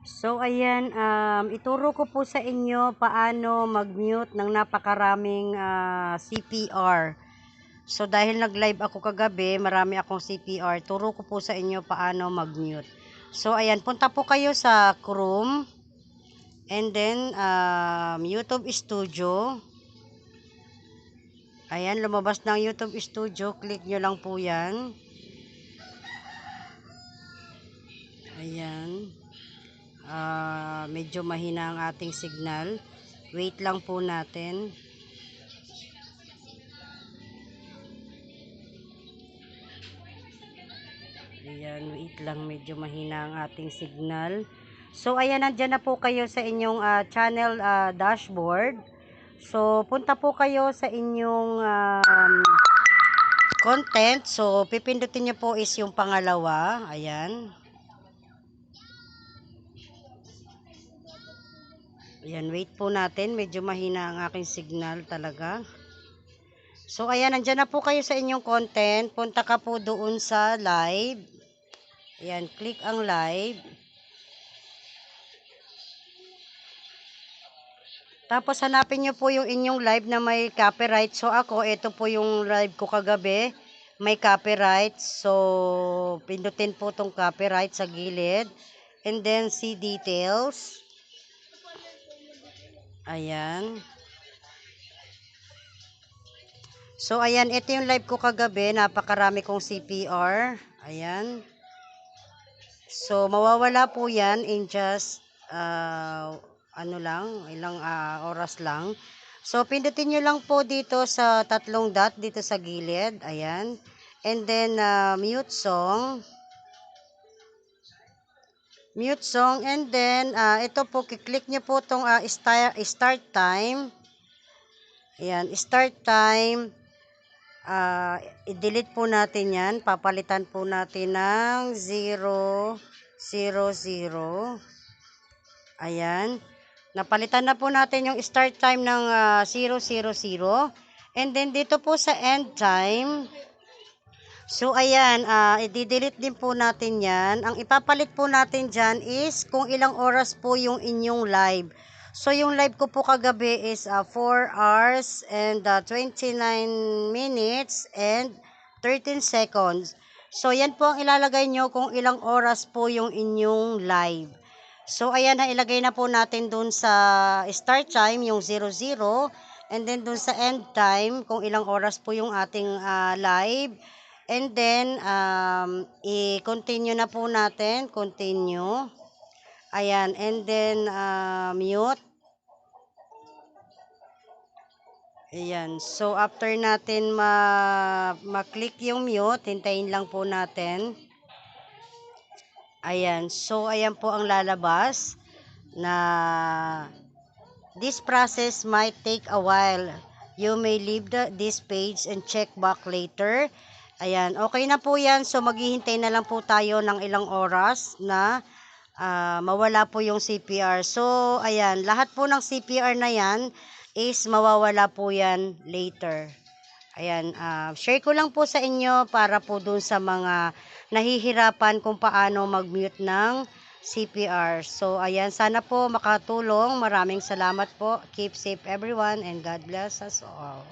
So, ayan, um, ituro ko po sa inyo paano mag-mute ng napakaraming ah, CPR. So, dahil nag-live ako kagabi, marami akong CPR. Turo ko po sa inyo paano mag-mute. So, ayan, punta po kayo sa Chrome. And then, um, YouTube Studio. Ayan, lumabas ng YouTube Studio. Click nyo lang po yan. Ayan. Medyo mahina ang ating signal. Wait lang po natin. Ayan, wait lang. Medyo mahina ang ating signal. So, ayan, nandyan na po kayo sa inyong ah, channel ah, dashboard. So, punta po kayo sa inyong um, content. So, pipindutin nyo po is yung pangalawa. Ayan. Ayan, wait po natin. Medyo mahina ang aking signal talaga. So, ayan, nandyan na po kayo sa inyong content. Punta ka po doon sa live. Ayan, click ang live. Tapos, hanapin nyo po yung inyong live na may copyright. So, ako, ito po yung live ko kagabi. May copyright. So, pindutin po tong copyright sa gilid. And then, see details. Ayan. So, ayan. Ito yung live ko kagabi. Napakarami kong CPR. Ayan. So, mawawala po yan in just, uh, ano lang, ilang ah, oras lang. So, pindutin nyo lang po dito sa tatlong dot dito sa gilid. Ayan. And then, uh, mute song. Mute song. And then, uh, ito po, kiklik nyo po itong uh, start, time. Ayan, start time. Uh, i-delete po natin yan. Papalitan po natin ng 0, 0, 0. Ayan. Napalitan na po natin yung start time ng uh, 000. And then dito po sa end time, so ayan, uh, i-delete din po natin yan. Ang ipapalit po natin dyan is kung ilang oras po yung inyong live. So yung live ko po kagabi is uh, 4 hours and uh, 29 minutes and 13 seconds. So yan po ang ilalagay nyo kung ilang oras po yung inyong live. So, ayan na, ilagay na po natin dun sa start time, yung 00. And then, dun sa end time, kung ilang oras po yung ating uh, live. And then, um, i-continue na po natin. Continue. Ayan. And then, uh, mute. Ayan. So, after natin ma-click ma yung mute, hintayin lang po natin. Ayan. So, ayan po ang lalabas na this process might take a while. You may leave the, this page and check back later. Ayan. Okay na po yan. So, maghihintay na lang po tayo ng ilang oras na uh, mawala po yung CPR. So, ayan. Lahat po ng CPR na yan is mawawala po yan later. Ayan, uh, share ko lang po sa inyo para po dun sa mga nahihirapan kung paano mag-mute ng CPR. So, ayan, sana po makatulong. Maraming salamat po. Keep safe everyone and God bless us all.